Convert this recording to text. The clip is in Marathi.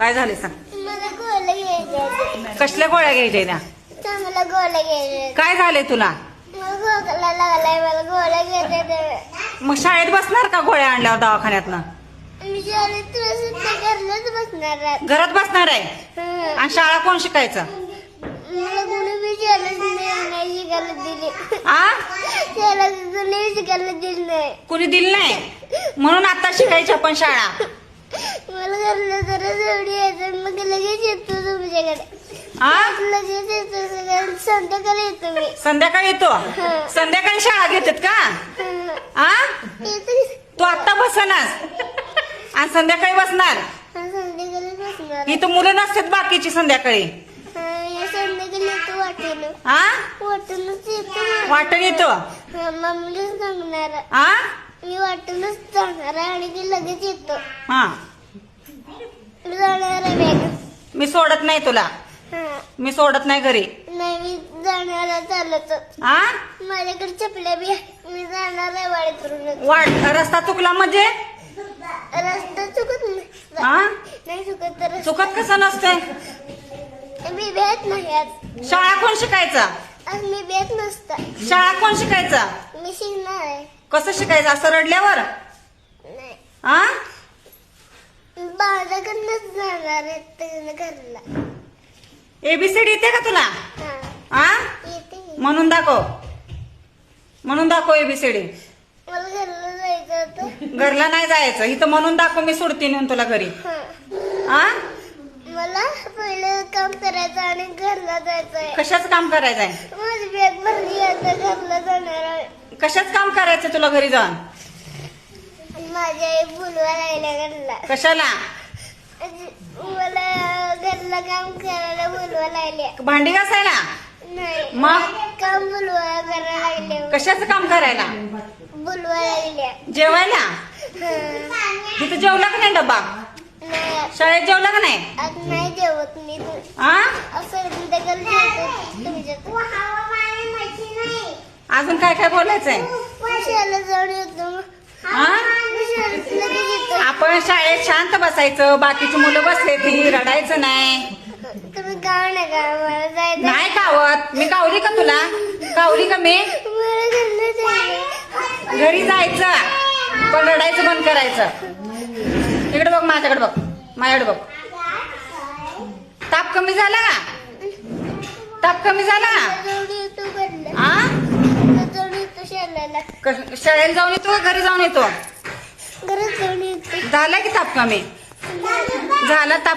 काय झाले सांग. मला गोळ्या घ्यायच्या. कसल्या गोळ्या घ्यायच्या त्या? चांगला गोळ्या घ्यायच्या. काय झाले तुला? मला खोकला लागलाय मला गोळ्या घ्यायच्या मग शाळेत बसणार का गोळ्या आणल्यावर दवाखान्यातनं? मी शाळेत तुला सुद्धा घरलाच बसणार आहे. घरात बसणार आहे? हं. आणि शाळा कोण शिकायचं? मला कोणी बी शाळेत नाही नाही शिकायला दिली. आ? त्याला कोणी शिकायला दिली नाही. कुणी दिलं नाही? म्हणून आता शिकायची आपण शाळा. मला घरला जरा जोडी यायचं मग लगेच येतो तुमच्याकडे. आ? लगेच येतो संध्याकाळी येतो मी. संध्याकाळी येतो? संध्याकाळी शाळा घेतात का? हं. आ? येतो. तू आत्ता बसनास आणि संध्याकाळी बसणार? संध्याकाळी बसणार. इथं मुलं नसतात बाकीची संध्याकाळी. हं, या संध्याकाळी येतो वाटेल आ? वाटूनच येतो. वाटण येतो? मम्मीलाच सांगणार. आ? मी वाटूनच जाणार आहे आणि ते लगेच येतो. हा. मी जाणार आहे बॅग मी सोडत नाही तुला. मी सोडत नाही घरी. नाही मी जाणार आहे चालत. आ? माझ्याकडे चपल्या बी. मी जाणार आहे वाडीतून वाट रस्ता चुकला म्हणजे? रस्ता चुकत नाही. आ? नाही चुकत तर चुकत कसं नसतंय? मी भेट नाही आज. शाळा कोण शिकायचा? आज मी भेट नसता शाळा कोण शिकायचा? मी शिकणार आहे. कसं शिकायचं? असं रडल्यावर? नाही आ? माझ्याकडनंच जाणार आहे त्याच्या घरला एबीसीडी येते का तुला? हा. आ? येते. मी. म्हणून दाखव. म्हणून दाखव एबीसीडी मला घरला जायचं होतं. घरला नाही जायचं. इथं म्हणून दाखव मी सोडते नेऊन तुला घरी. हा. आ? मला पहिलं काम करायचं आणि घरला जायचं आहे कशाच काम करायचंय? माझी बॅग भरली आता घरला जाणार आहे. कशाच काम करायचं तुला घरी जाऊन? आणि माझी आई बोलवा लागल्या घरला. कशाला? मला घरला काम करायला बोलवा लागल्या. भांडी घासायला? नाही. मग? काम बोलवा करायला कशाचं काम करायला? बोलवा लागल्या. जेवायला? हं. तिथं जेवला का नाही डब्बा? नाही. शाळेत जेवला का नाही? आज नाही जेवत मी. तू आ? असं जेवतो अजून काय काय बोलायचंय? आपण शाळेत शांत बसायचं बाकीची मुलं बसले ती रडायचं नाही. नाही कावत मी कावली का तुला? कावली का मी? घरी जायचं पण रडायचं बंद करायचं. इकडे बघ माझ्याकडे बघ माझ्याकडे बघ. ताप कमी झाला? ताप कमी झाला? जाऊन शाळेला क- शाळेला जाऊन येतो का? घरी जाऊन येतो? घरात जाऊन येतो. झाला की ताप कमी? झाला ताप